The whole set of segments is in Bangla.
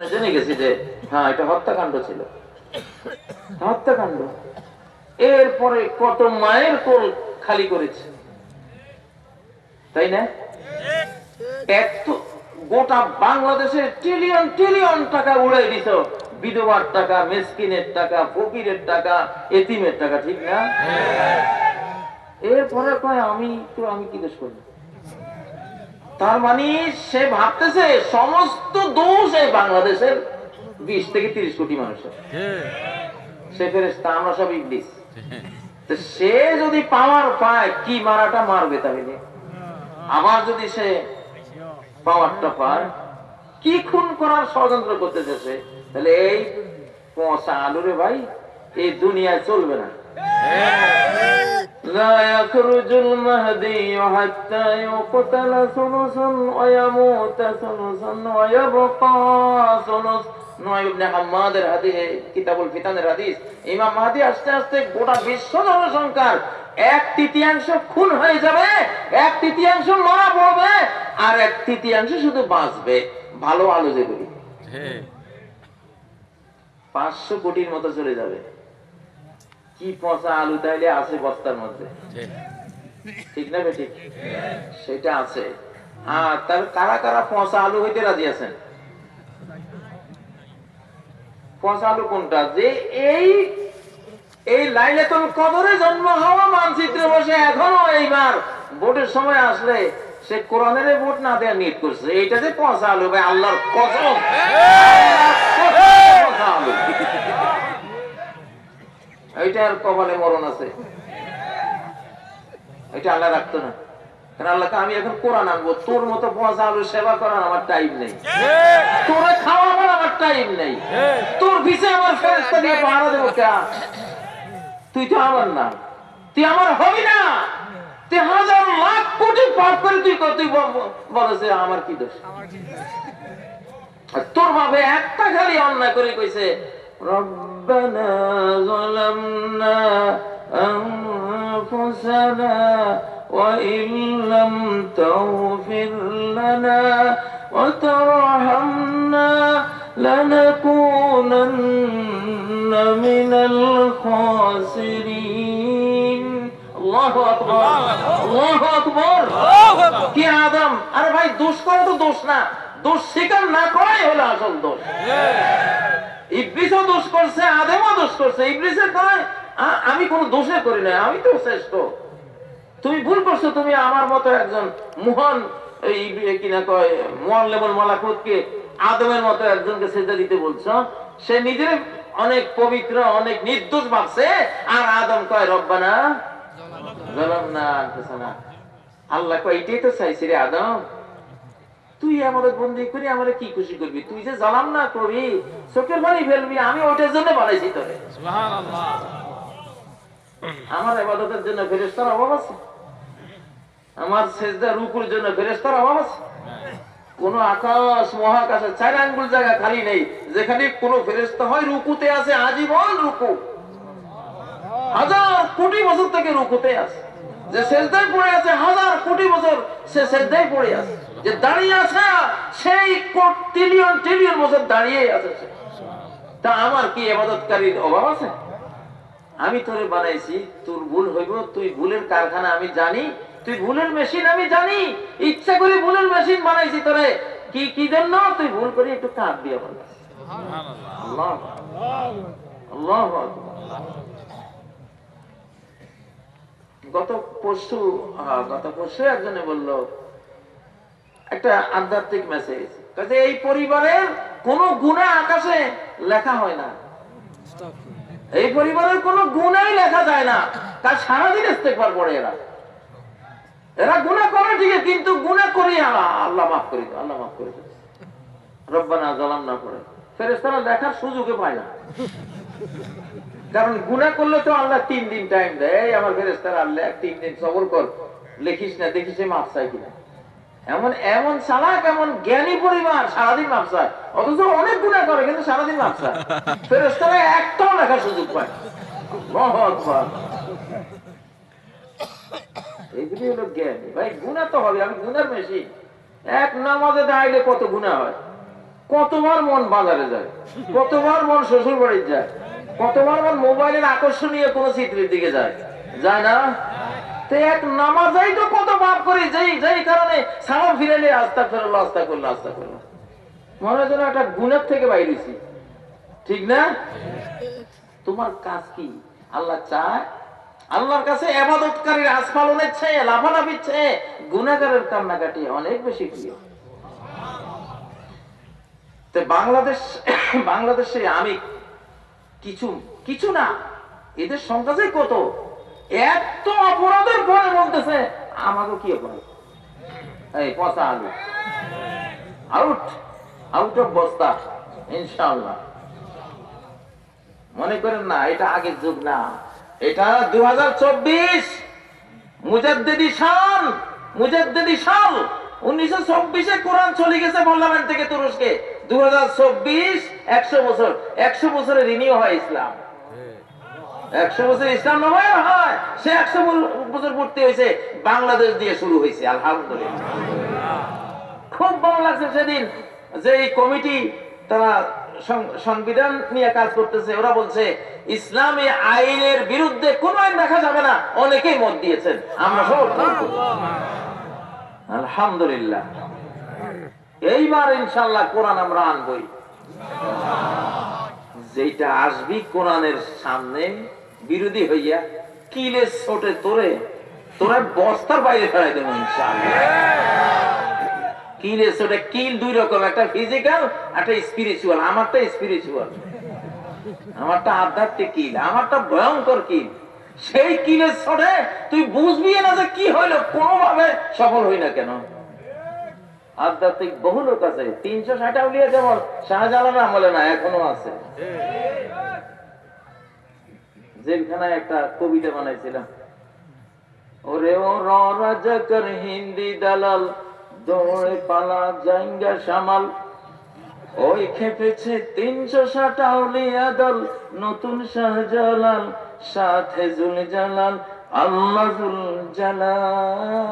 জেনে গেছি যে হ্যাঁ এটা হত্যাকাণ্ড ছিল। হত্যাকাণ্ড। এরপরে কত মায়ের কোল খালি করেছে। তাই না? এত গোটা বাংলাদেশে ট্রিলিয়ন ট্রিলিয়ন টাকা উড়াই দিত বিধবার টাকা মেসকিনের টাকা ফকিরের টাকা এতিমের টাকা ঠিক না? এরপরে কয় আমি তো আমি কি দোষ করি তার মানে সে ভাবতেছে সমস্ত দোষ এই বাংলাদেশের বিশ থেকে তিরিশ কোটি মানুষের। সে ফেরেস্তা আমরা সব ইংলিশ তো সে যদি পাওয়ার পায় কি মারাটা মারবে তাহলে? আবার যদি সে পাওয়ারটা পায় কি খুন করার ষড়যন্ত্র করতে সে? তাহলে এই পচা আলুরে ভাই এই দুনিয়ায় চলবে না। لا يخرج المهدي حتى يقتل ثلثا ويموت ثلثا ويبقى ثلث নয় ইবনে হাম্মাদের হাদিসে কিতাবুল ফিতানের হাদিস ইমাম মাহদি আস্তে আস্তে গোটা বিশ্ব জনসংখ্যার এক তৃতীয়াংশ খুন হয়ে যাবে এক তৃতীয়াংশ মারা পড়বে আর এক তৃতীয়াংশ শুধু বাঁচবে ভালো আলো যেগুলি পাঁচশো কোটির মতো চলে যাবে কি পচা আলু তাইলে আছে বস্তার মধ্যে? ঠিক না বেঠিক? সেটা আছে। হ্যাঁ তার কারা কারা পচা আলু হইতে রাজি আছেন? পচা আলু কোনটা? যে এই এই লাইলাতুল কদরে জন্ম হওয়া মানচিত্রে বসে এখনও এইবার ভোটের সময় আসলে সে কোরআনের ভোট না দেওয়া নিট করছে। এইটা যে পচা আলু ভাই আল্লাহর কসম পচা আলু। এইটার কপালে মরণ আছে। এটা আল্লাহ রাখতো না। আমি এখন কোরআন আনব। তোর মতো আলু সেবা করার আমার টাইম নেই। তোরে খাওয়াবার আমার টাইম নেই। তোর পিছে আমার ফেরস্তা দিয়ে পাহারা দেবো কে? তুই তো আমার না। তুই আমার হবি না। তুই হাজার লাখ কোটি পাপ করে তুই কত তুই বলেছে আমার কি দোষ? তোর ভাবে একটা খালি অন্যায় করে কইছে ربنا ظلمنا أنفسنا وإن لم تغفر لنا وترحمنا لنكونن من الخاسرين الله أكبر الله أكبر কি আদম আরে ভাই দোষ করে তো দোষ না দোষ স্বীকার না করাই হলো আসল দোষ। ইবলিসও দোষ করছে, আদেমও দোষ করছে। ইবলিসের আ- আমি কোন দোষে করি না আমি তো শ্রেষ্ঠ। তুমি ভুল করছ, তুমি আমার মতো একজন মহান কয় মালাকুতকে আদমের মতো একজনকে বলছো। সে অনেক পবিত্র, অনেক নির্দোষ ভাবছে, আর আদম কয় আনফুসানা আল্লাহ কয় এটাই তো চাইছি রে আদম। তুই আমাদের বন্দি করে আমারে কি খুশি করবি? তুই যে জ্বালাম না করবি চোখের পানি ফেলবি আমি ওইটার জন্য বানাইছি তোরে। আমার আবাদতের জন্য ফেরেস্তার অভাব আছে? আমার সেজদা রুকুর জন্য ফেরেস্তার অভাব আছে? কোন আকাশ মহাকাশে চার আঙ্গুল জায়গা খালি নেই যেখানে কোন ফেরেস্তা হয় রুকুতে আছে আজীবন রুকু। হাজার কোটি বছর থেকে রুকুতে আছে। যে সেজদায় পড়ে আছে, হাজার কোটি বছর সে সেজদায় পড়ে আছে। যে দাঁড়িয়ে আছে, সেই ট্রিলিয়ন ট্রিলিয়ন বছর দাঁড়িয়ে আছে তা আমার কি এবাদতকারীর অভাব আছে? আমি তোরে বানাইছি, তোর ভুল হইব, তুই ভুলের কারখানা আমি জানি, তুই ভুলের মেশিন আমি জানি, ইচ্ছা করে ভুলের মেশিন বানাইছি তোরে। কি কি জন্য? তুই ভুল করে একটু কাঁদ দিয়ে বল। আল্লাহ আল্লাহ গত পরশু হ্যাঁ, গত পরশু একজনে বলল একটা আধ্যাত্মিক মেসেজ কাজে এই পরিবারের কোন গুণা আকাশে লেখা হয় না। এই পরিবারের কোন গুণাই লেখা যায় না। তার সারাদিন ইস্তেকবার পড়ে এরা। এরা গুণা করে ঠিক কিন্তু গুণা করি আল্লাহ মাফ করি আল্লাহ মাফ করে। রব্বানা জালাম না পড়ে ফেরেস্তারা দেখার সুযোগে পায় না। কারণ গুণা করলে তো আল্লাহ তিন দিন টাইম দেয়। আমার ফেরেস্তারা আল্লাহ তিন দিন সবর কর। লিখিস না, দেখিস মাপ চাই কিনা। এমন এমন চালাক, এমন জ্ঞানী পরিবার সারাদিন মাপ চায়। অথচ অনেক গুণা করে, কিন্তু সারাদিন মাপ চায়। ফেরেস্তারা একটাও লেখার সুযোগ পায়। আল্লাহু হলো জ্ঞানী। ভাই গুণা তো হবে, আমি গুণার মেশিন। এক নামাজে দাঁড়াইলে কত গুণা হয়? কতবার মন বাজারে যায়? কতবার মন শ্বশুর বাড়ি যায়? কতবার মন মোবাইলের আকর্ষণীয় কোন চিত্রের দিকে যায়? যায় না? এক নামাজাই তো কত পাপ যেই যেই কারণে আস্তা ফেরলো আস্তা করল আস্তা করল। মনে হয় যেন একটা গুণের থেকে বাইরেছি ঠিক না? তোমার কাজ কি? আল্লাহ চায়, আল্লাহর কাছে এবাদতকারীর আস্ফালনের চেয়ে, লাফালাফির চেয়ে গুণাগারের কান্নাকাটি অনেক বেশি প্রিয়। বাংলাদেশ বাংলাদেশে আমি কিছু কিছু না। এদের সংখ্যা যে কত? এত অপরাধের পরে বলতেছে। আমাকে কি অপরাধ? পচা আলু। আউট আউট অফ বস্তা, ইনশাআল্লাহ। মনে করেন না, এটা আগের যুগ না। এটা দু হাজার চব্বিশ। মুজাদ্দেদি সাল মুজাদ্দেদি সাল উনিশশো চব্বিশে কোরআন চলে গেছে পার্লামেন্ট থেকে তুরস্কে। বাংলাদেশ দিয়ে শুরু হয়েছে, আলহামদুলিল্লাহ। খুব ভালো লাগছে সেদিন, যে এই কমিটি তারা সংবিধান নিয়ে কাজ করতেছে। ওরা বলছে, ইসলামী আইনের বিরুদ্ধে কোন আইন দেখা যাবে না। অনেকেই মত দিয়েছেন। আমরা করি। আলহামদুলিল্লাহ। এইবার ইনশাল্লাহ কোরআন আমরা আনবই। যেটা আসবি কোরআনের সামনে বিরোধী হইয়া কিলে ছোটে তোরে, তোরা বস্তার বাইরে ফেলাই দেবো কিল দুই রকম, একটা ফিজিক্যাল একটা স্পিরিচুয়াল আমারটা স্পিরিচুয়াল আমারটা আধ্যাত্মিক কিল, আমারটা ভয়ঙ্কর কিল। সেই কিলের তুই বুঝবি না যে কি হইল, কোনোভাবে সফল হই না কেন? আধ্যাত্মিক বহু লোক আছে। তিনশো ষাট আউলিয়া যেমন শাহজালাল আমলে না, এখনও আছে। জেলখানায় একটা কবিতা বানাইছিলাম। ওরে ও রাজা কর হিন্দি দালাল, দৌড়ে পালা জাঙ্গা সামাল। ওই খেপেছে তিনশো ষাট আউলিয়া দল, নতুন শাহজালাল, সাথে জুল জালাল আল্লাহ জুল জালাল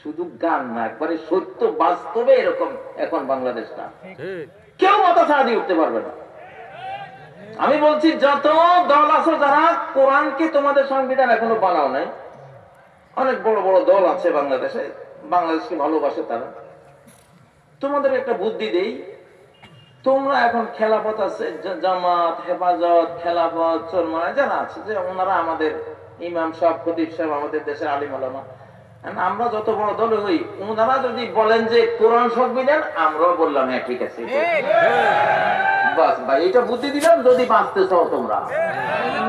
শুধু গান না একবারে সত্য বাস্তবে এরকম এখন বাংলাদেশটা। কেউ মাথা ছাড়া দিয়ে উঠতে পারবে না। আমি বলছি যত দল আছো যারা কোরআনকে তোমাদের সংবিধান এখনও বানাও নাই অনেক বড় বড় দল আছে বাংলাদেশে বাংলাদেশকে ভালোবাসে তারা। তোমাদের একটা বুদ্ধি দেই তোমরা এখন খেলাপথ আছে জামাত হেফাজত খেলাপথ চরমানা যারা আছে যে ওনারা আমাদের ইমাম সাহেব খতিব সাহেব আমাদের দেশের আলিম আলামা আমরা যত বড় দল হই ওনারা যদি বলেন যে কোরআন সংবিধান আমরাও বললাম হ্যাঁ ঠিক আছে বাস ভাই এটা বুদ্ধি দিলাম যদি বাঁচতে চাও তোমরা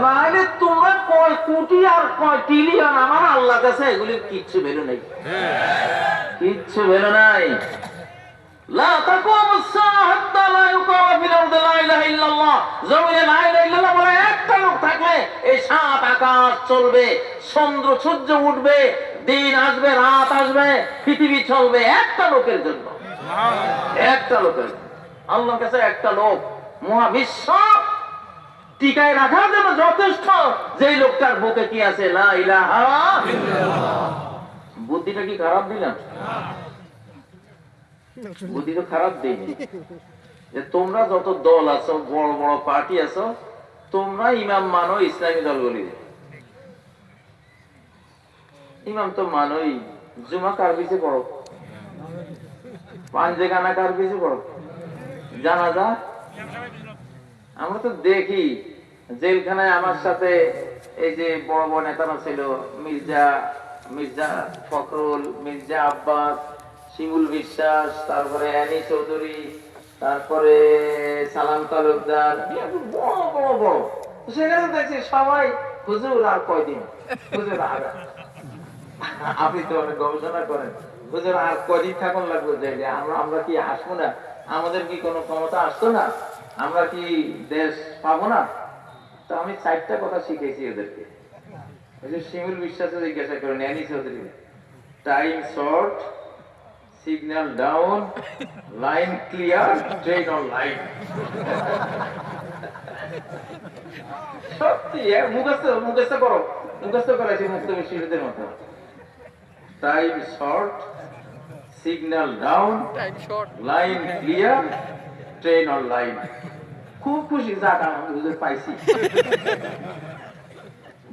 নাহলে তোমরা কয় কোটি আর কয় ট্রিলিয়ন আমার আল্লাহ কাছে এগুলি কিচ্ছু ভ্যালু নেই কিচ্ছু ভ্যালু নাই লা তাকুমু الساعة حتى لا يقام في الأرض لا إله إلا الله জমিনে লা ইলাহা ইল্লাল্লাহ বলে একটা লোক থাকলে এই সাত আকাশ চলবে চন্দ্র সূর্য উঠবে দিন আসবে, রাত আসবে, পৃথিবী চলবে একটা লোকের জন্য। একটা লোকের আল্লাহর কাছে একটা লোক, মহাবিশ্ব। টিকায় রাখার জন্য যথেষ্ট। যেই লোকটার বুকে কি আছে? বুদ্ধিটা কি খারাপ দিলাম? বুদ্ধি তো খারাপ দিইনি। যে তোমরা যত দল আছো, বড় বড় পার্টি আছো, তোমরা ইমাম মানো, ইসলামী দলগুলি ইমাম তো মানোই। জুমা কার পিছে পড়ো? পাঞ্জে গানা কার পিছে পড়ো? জানাজা? আমরা তো দেখি, জেলখানায় আমার সাথে এই যে বড় বড় নেতারা ছিল, মির্জা মির্জা ফখরুল, মির্জা আব্বাস, শিমুল বিশ্বাস, তারপরে অ্যানি চৌধুরী, তারপরে সালাম তালুকদার বড় বড় বড়। সেখানে দেখছি সবাই, হুজুর আর কয়দিন? হুজুর আর আপনি তো অনেক গবেষণা করেন। হুজুর আর কদিন থাকুন লাগবে যে আমরা আমরা কি আসব না? আমাদের কি কোনো ক্ষমতা আসতো না? আমরা কি দেশ পাবো না? তো আমি চারটা কথা শিখেছি এদেরকে। ওই শিমুল বিশ্বাসে জিজ্ঞাসা করেন, Annie Chowdhury time short signal down line clear train on line সত্যি মুখস্থ মুখস্থ করো। মুখস্থ করেছি মুক্ত বিশ্ববিদ্যালয়ের মতো time short signal down time short line clear train on line খুব খুশি হুজুর পাইছি।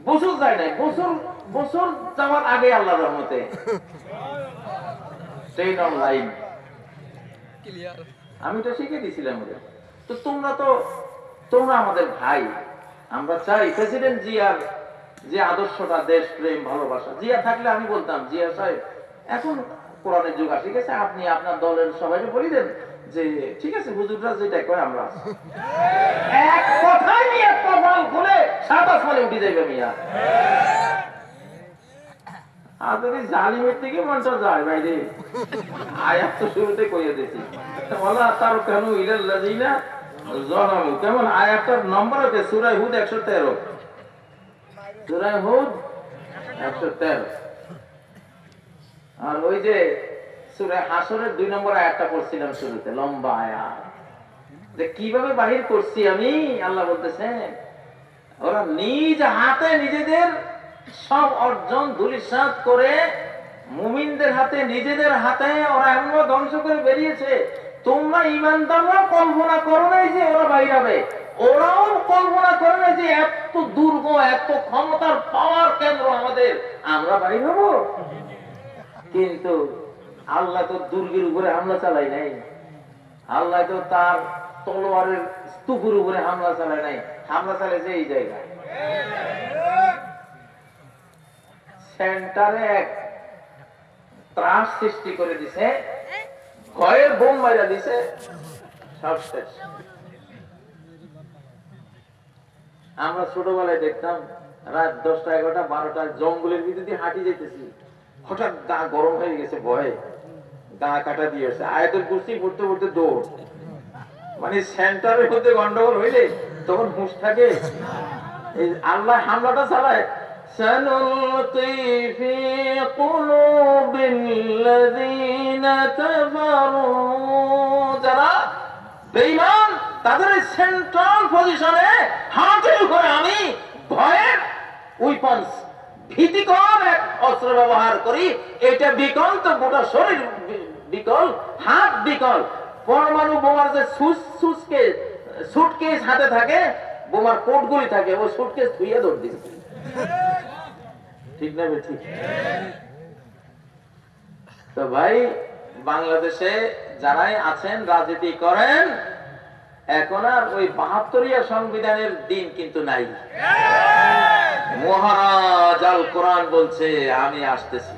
বছর যায় নাই বছর বছর যাওয়ার আগে আল্লাহর রহমতে। ট্রেন অন লাইন আমি তো শিখে দিছিলাম ওদের। তো তোমরা তো তোমরা আমাদের ভাই। আমরা চাই প্রেসিডেন্ট জিয়ার যে আদর্শটা দেশ, প্রেম, ভালোবাসা, জিয়া থাকলে আমি বলতাম, জিয়া সাহেব, এখন কোরআনের যুগ আসে গেছে, আপনি আপনার দলের সবাই বলি দেন যে, ঠিক আছে, হুজুররা যেটা কয়, আমরা এক নিয়ে কপাল খুলে উঠে যাইবে মিয়া। আর যদি জালিমের থেকে যায় আয়াত তো শুরুতে কইয়া দিছি ওলা তার কেন ইলাল লাযিনা জালামু কেমন আয়াতটার নম্বর আছে সূরা হুদ 113 সূরা হুদ 113 আর ওই যে সূরা হাসরের দুই নম্বর আয়াতটা পড়ছিলাম শুরুতে, লম্বা আয়াত। যে কীভাবে বাহির করছি আমি? আল্লাহ বলতেছেন ওরা নিজ হাতে নিজেদের সব অর্জন, ধুলিসাৎ করে মুমিনদের হাতে, নিজেদের হাতে ওরা এমন ধ্বংস করে বেরিয়েছে। তোমরা ইমানদাররা কল্পনা করো নাই যে ওরা বাইরাবে ওরাও কল্পনা করে না যে এত দুর্গ, এত ক্ষমতার পাওয়ার কেন্দ্র আমাদের। আমরা বাড়ি হব? কিন্তু আল্লাহ তো দুর্গের উপরে হামলা চালাই নাই। আল্লাহ তো তার তলোয়ারের স্তূপের উপরে হামলা চালায় নাই। হামলা চালাইছে এই জায়গায়। সেন্টারে এক ত্রাস সৃষ্টি করে দিছে। ভয়ের বোম মারা দিছে। সব শেষ। আমরা ছোটবেলায় দেখতাম রাত দশটা এগারোটা বারোটা জঙ্গলের ভিতর দিয়ে হাঁটি যেতেছি হঠাৎ গা গরম হয়ে গেছে ভয়ে গা কাটা দিয়েছে আয়তের কুস্তি পড়তে পড়তে দৌড় মানে সেন্টারের মধ্যে গন্ডগোল হইলে তখন হুঁশ থাকে এই আল্লাহ হামলাটা চালায় سنلقي في قلوب الذين كفروا যারা বেঈমান তাদের সেন্ট্রাল পজিশনে হাতের উপরে আমি ভয়ের উইপন্স ভীতিকর এক অস্ত্র ব্যবহার করি। এটা বিকল, তো গোটা শরীর বিকল, হাত বিকল। পরমাণু বোমার যে সুস সুসকে সুটকেস হাতে থাকে, বোমার কোটগুলি থাকে, ওই সুটকেস ধুইয়ে দৌড় দিচ্ছে ঠিক না ঠিক তো ভাই, বাংলাদেশে যারাই আছেন, রাজনীতি করেন এখন আর ওই বাহাত্তরিয়া সংবিধানের দিন কিন্তু নাই। মহারাজ আল কোরআন বলছে আমি আসতেছি।